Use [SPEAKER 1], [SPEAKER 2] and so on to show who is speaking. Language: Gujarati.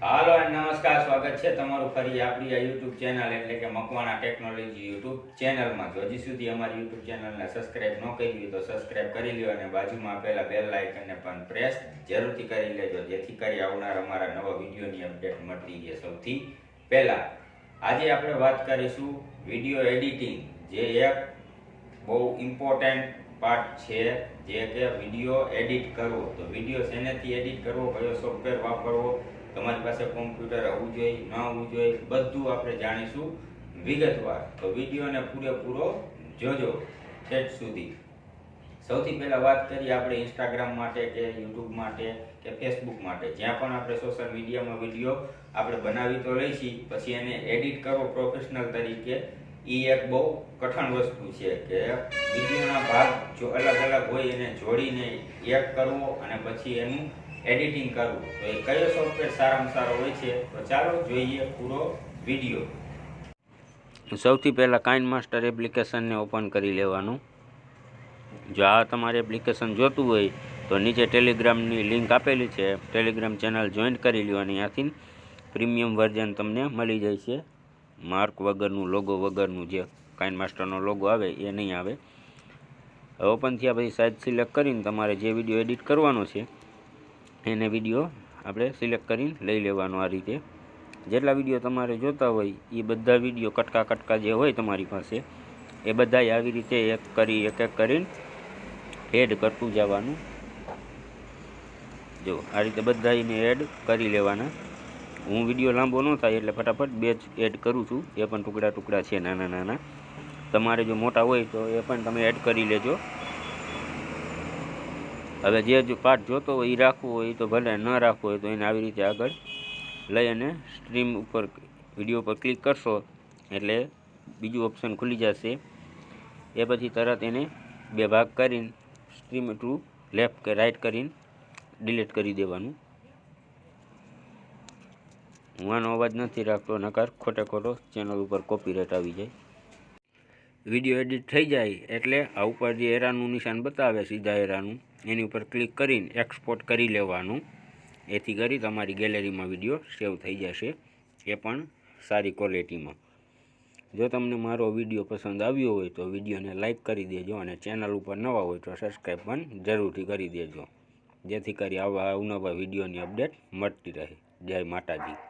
[SPEAKER 1] હાલો નમસ્કાર, સ્વાગત છે તમારું ફરી આપણી આ યુટ્યુબ ચેનલ એટલે કે મકવાણા ટેકનોલોજી યુટ્યુબ ચેનલમાં જો હજી સુધી અમારી યુટ્યુબ ચેનલને સબસ્ક્રાઇબ ન કરી હોય તો સબસ્ક્રાઇબ કરી લ્યો અને બાજુમાં આપેલા બેલ લાઇકનને પણ પ્રેસ જરૂરથી કરી લેજો, જેથી કરી આવનાર અમારા નવા વિડીયોની અપડેટ મળતી રહે સૌથી પહેલાં. આજે આપણે વાત કરીશું વીડિયો એડિટિંગ જે એક બહુ ઇમ્પોર્ટન્ટ પાર્ટ છે, જે કે વીડિયો એડિટ કરવો. તો વીડિયો શેનેથી એડિટ કરવો, કયો સોફ્ટવેર વાપરવો તમારી પાસે કોમ્પ્યુટર હોવું જોઈએ, ન હોવું જોઈએ, બધું આપણે જાણીશું વિગતવાર. તો વિડીયોને પૂરેપૂરો જોજો છેક સુધી. સૌથી પહેલા વાત કરીએ આપણે ઇન્સ્ટાગ્રામ માટે કે યુટ્યુબ માટે કે ફેસબુક માટે. જ્યાં પણ આપણે સોશિયલ મીડિયામાં વીડિયો આપણે બનાવી તો લઈશી, પછી એને એડિટ કરવો પ્રોફેશનલ તરીકે એ એક બહુ કઠણ વસ્તુ છે કે વિડીયોના ભાગ જો અલગ અલગ હોય એને જોડીને એક કરવો અને પછી એનું એડિટિંગ કરવું. તો એ કયો સોફ્ટવેર સારામાં સારો હોય છે, તો ચાલો જોઈએ પૂરો વીડિયો.
[SPEAKER 2] સૌથી પહેલાં કાઇન માસ્ટર એપ્લિકેશનને ઓપન કરી લેવાનું. જો આ તમારે એપ્લિકેશન જોતું હોય, તો નીચે ટેલિગ્રામની લિંક આપેલી છે. ટેલિગ્રામ ચેનલ જોઈન કરી લ્યો અને ત્યાંથી પ્રીમિયમ વર્ઝન તમને મળી જાય છે. માર્ક વગરનું લોગો વગરનું જે કાઇન માસ્ટરનો લોગો આવે, એ નહીં આવે. ઓપન થયા પછી સાઇઝ સિલેક્ટ કરીને તમારે જે વીડિયો એડિટ કરવાનો છે એને વીડિયો આપણે સિલેક્ટ કરીને લઈ લેવાનો આ રીતે. જેટલા વીડિયો તમારે જોતા હોય એ બધા વીડિયો કટકા કટકા જે હોય તમારી પાસે, એ બધાય આવી રીતે એક કરી, એક એક કરીને એડ કરતું જવાનું. જો, આ રીતે બધાને એડ કરી લેવાના. હું વીડિયો લાંબો ન થાય એટલે ફટાફટ બે જ એડ કરું છું. એ પણ ટુકડા ટુકડા છે, નાના નાના. તમારે જો મોટા હોય તો એ પણ તમે એડ કરી લેજો. હવે જે જો પાર્ટ જોતો હોય એ રાખવો હોય તો ભલે ન રાખવું હોય, તો એને આવી રીતે આગળ લઈ અને સ્ટ્રીમ ઉપર વીડિયો પર ક્લિક કરશો, એટલે બીજું ઓપ્શન ખુલી જશે. એ પછી તરત એને બે ભાગ કરીને સ્ટ્રીમ ટુ લેફ્ટ કે રાઈટ કરીને ડિલીટ કરી દેવાનું. હું આનો અવાજ નથી રાખતો, નકાર ખોટે ખોટો ચેનલ ઉપર કોપીરાઇટ આવી જાય. વીડિયો એડિટ થઈ જાય, એટલે આ ઉપર જે એરાનું નિશાન બતાવે, સીધા એરાનું એની ઉપર ક્લિક કરીને એક્સપોર્ટ કરી લેવાનું. એથી કરી તમારી ગેલેરીમાં વીડિયો સેવ થઈ જશે. એ પણ સારી ક્વોલિટીમાં. જો તમને મારો વીડિયો પસંદ આવ્યો હોય તો વિડીયોને લાઇક કરી દેજો અને ચેનલ ઉપર નવા હોય તો સબસ્ક્રાઈબ પણ જરૂરથી કરી દેજો. જેથી કરી આવા અવનવા વિડીયોની અપડેટ મળતી રહે. જય માતાજી.